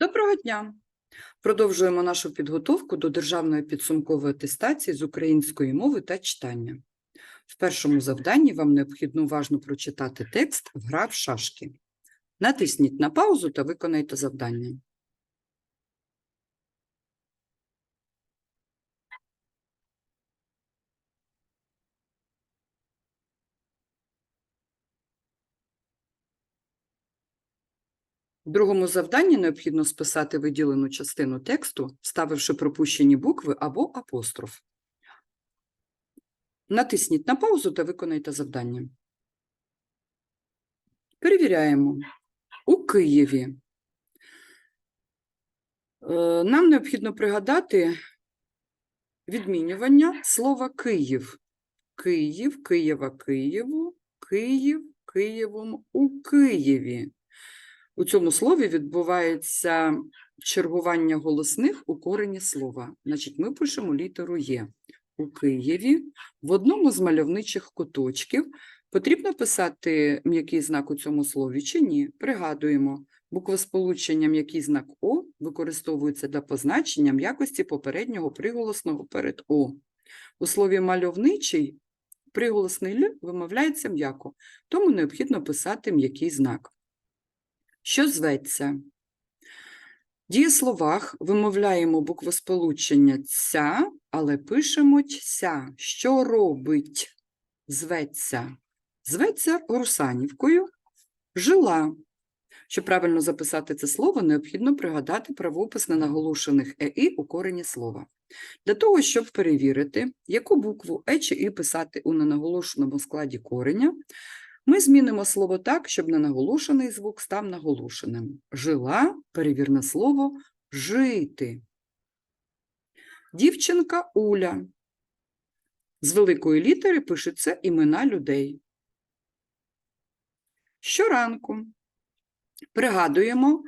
Доброго дня! Продовжуємо нашу підготовку до державної підсумкової атестації з української мови та читання. В першому завданні вам необхідно уважно прочитати текст Гра в шашки. Натисніть на паузу та виконайте завдання. В другому завданні необхідно списати виділену частину тексту, вставивши пропущені букви або апостроф. Натисніть на паузу та виконайте завдання. Перевіряємо. У Києві. Е, Нам необхідно пригадати відмінювання слова Київ. Київ, Києва, Києву, Київ, Києвом у Києві. У цьому слові відбувається чергування голосних у корені слова. Значить, ми пишемо літеру Є. У Києві в одному з мальовничих куточків потрібно писати м'який знак у цьому слові чи ні? Пригадуємо, буквосполучення м'який знак О використовується для позначення м'якості попереднього приголосного перед О. У слові мальовничий приголосний Л вимовляється м'яко, тому необхідно писати м'який знак. Що зветься? В дієсловах вимовляємо буквосполучення ця, але пишемо ця. Що робить? Зветься. Зветься Русанівкою. Жила. Щоб правильно записати це слово, необхідно пригадати правопис ненаголошених ЕІ у корені слова. Для того, щоб перевірити, яку букву Е чи І писати у ненаголошеному складі кореня, ми змінимо слово так, щоб ненаголошений звук став наголошеним. Жила, перевірне слово, жити. Дівчинка Уля. З великої літери пишуться імена людей. Щоранку пригадуємо,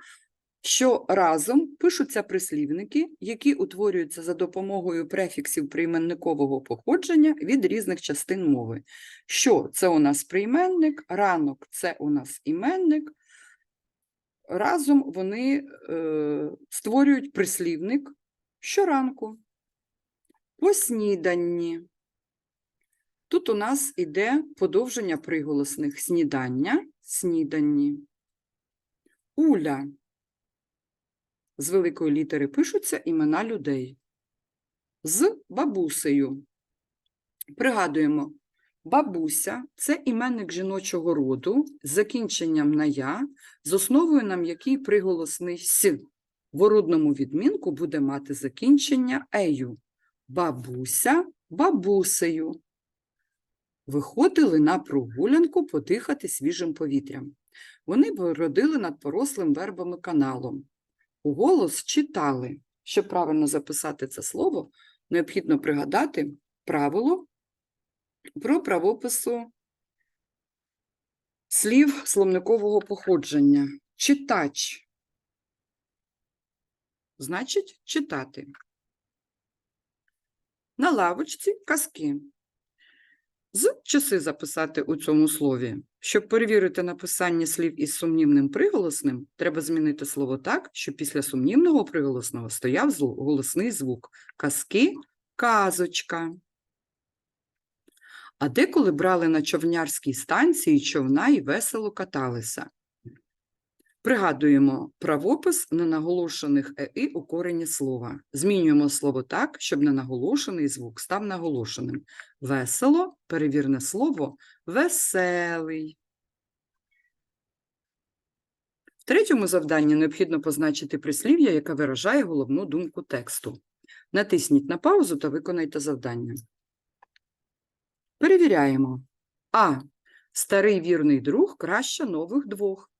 що разом пишуться прислівники, які утворюються за допомогою префіксів прийменникового походження від різних частин мови. Що це у нас прийменник, ранок це у нас іменник. Разом вони е, створюють прислівник щоранку. По сніданні. Тут у нас іде подовження приголосних снідання, сніданні. Уля. З великої літери пишуться імена людей. З бабусею. Пригадуємо, бабуся це іменник жіночого роду з закінченням на я, з основою на м'який приголосний с. В орудному відмінку буде мати закінчення ею. Бабуся бабусею. Виходили на прогулянку подихати свіжим повітрям. Вони бродили над порослим вербами каналом. Уголос читали. Щоб правильно записати це слово, необхідно пригадати правило про правопису слів словникового походження. Читач. Значить, читати. На лавочці казки. З часи записати у цьому слові. Щоб перевірити написання слів із сумнівним приголосним, треба змінити слово так, щоб після сумнівного приголосного стояв голосний звук. Казки, казочка. А деколи брали на човнярській станції човна і весело каталися. Пригадуємо правопис ненаголошених ЕІ у корені слова. Змінюємо слово так, щоб ненаголошений звук став наголошеним. Весело, перевірне слово, веселий. В третьому завданні необхідно позначити прислів'я, яке виражає головну думку тексту. Натисніть на паузу та виконайте завдання. Перевіряємо. А. Старий вірний друг краще нових двох.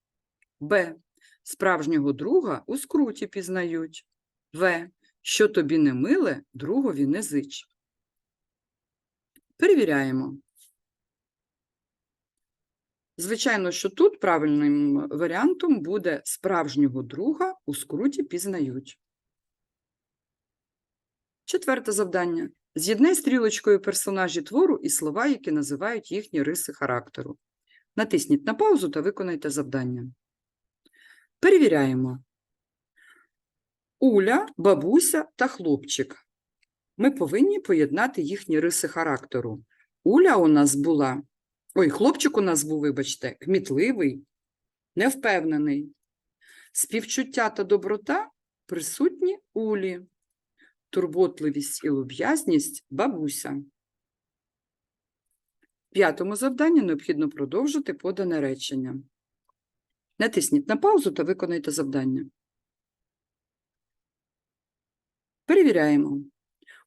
Б. Справжнього друга у скруті пізнають. В. Що тобі не миле, другові не зич. Перевіряємо. Звичайно, що тут правильним варіантом буде справжнього друга у скруті пізнають. Четверте завдання. З'єднай стрілочкою персонажі твору і слова, які називають їхні риси характеру. Натисніть на паузу та виконайте завдання. Перевіряємо. Уля, бабуся та хлопчик. Ми повинні поєднати їхні риси характеру. Уля у нас була, ой, хлопчик у нас був, вибачте, кмітливий, невпевнений. Співчуття та доброта присутні Улі, турботливість і люб'язність бабуся. П'ятому завданні необхідно продовжити подане речення. Натисніть на паузу та виконайте завдання. Перевіряємо.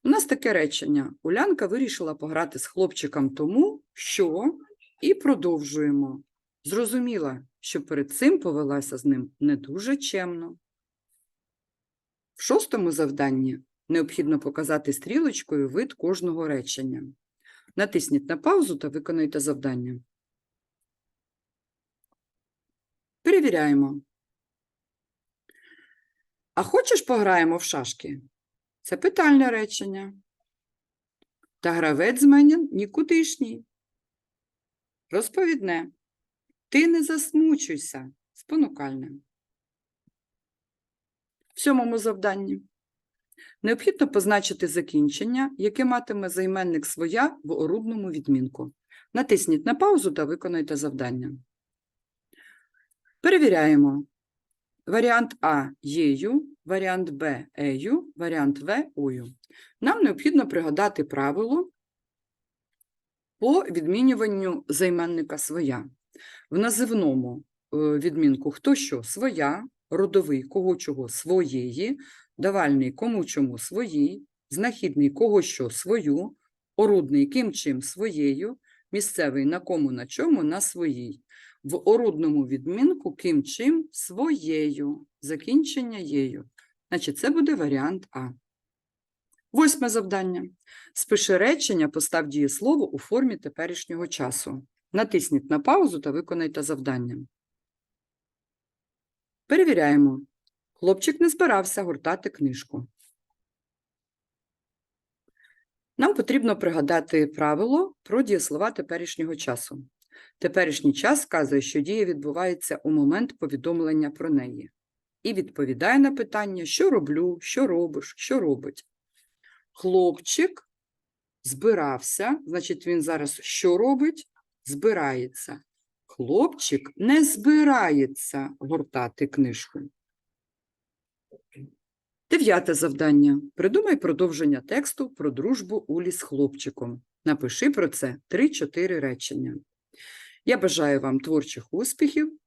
У нас таке речення. Улянка вирішила пограти з хлопчиком тому, що і продовжуємо. Зрозуміла, що перед цим повелася з ним не дуже чемно. В шостому завданні необхідно показати стрілочкою вид кожного речення. Натисніть на паузу та виконайте завдання. Перевіряємо. А хочеш пограємо в шашки? Це питальне речення. Та гравець з мене нікудишній. Розповідне. Ти не засмучуйся. Спонукальне. В сьомому завданні. Необхідно позначити закінчення, яке матиме займенник своя в орудному відмінку. Натисніть на паузу та виконайте завдання. Перевіряємо. Варіант А єю, варіант Б ею, варіант В ою. Нам необхідно пригадати правило по відмінюванню займенника своя. В називному е, відмінку хто що своя, родовий кого чого своєї, давальний кому чому своїй, знахідний кого що свою, орудний ким чим своєю, місцевий на кому на чому на своїй. В орудному відмінку ким чим своєю, закінчення єю. Значить, це буде варіант А. Восьме завдання. Спиши речення, постав дієслово у формі теперішнього часу. Натисніть на паузу та виконайте завдання. Перевіряємо. Хлопчик не збирався гортати книжку. Нам потрібно пригадати правило про дієслова теперішнього часу. Теперішній час вказує, що дія відбувається у момент повідомлення про неї. І відповідає на питання, що роблю, що робиш, що робить. Хлопчик збирався, значить, він зараз що робить? Збирається. Хлопчик не збирається гортати книжку. Дев'яте завдання. Придумай продовження тексту про дружбу Улі з хлопчиком. Напиши про це 3-4 речення. Я бажаю вам творчих успіхів.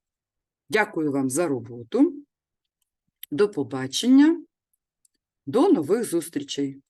Дякую вам за роботу. До побачення. До нових зустрічей!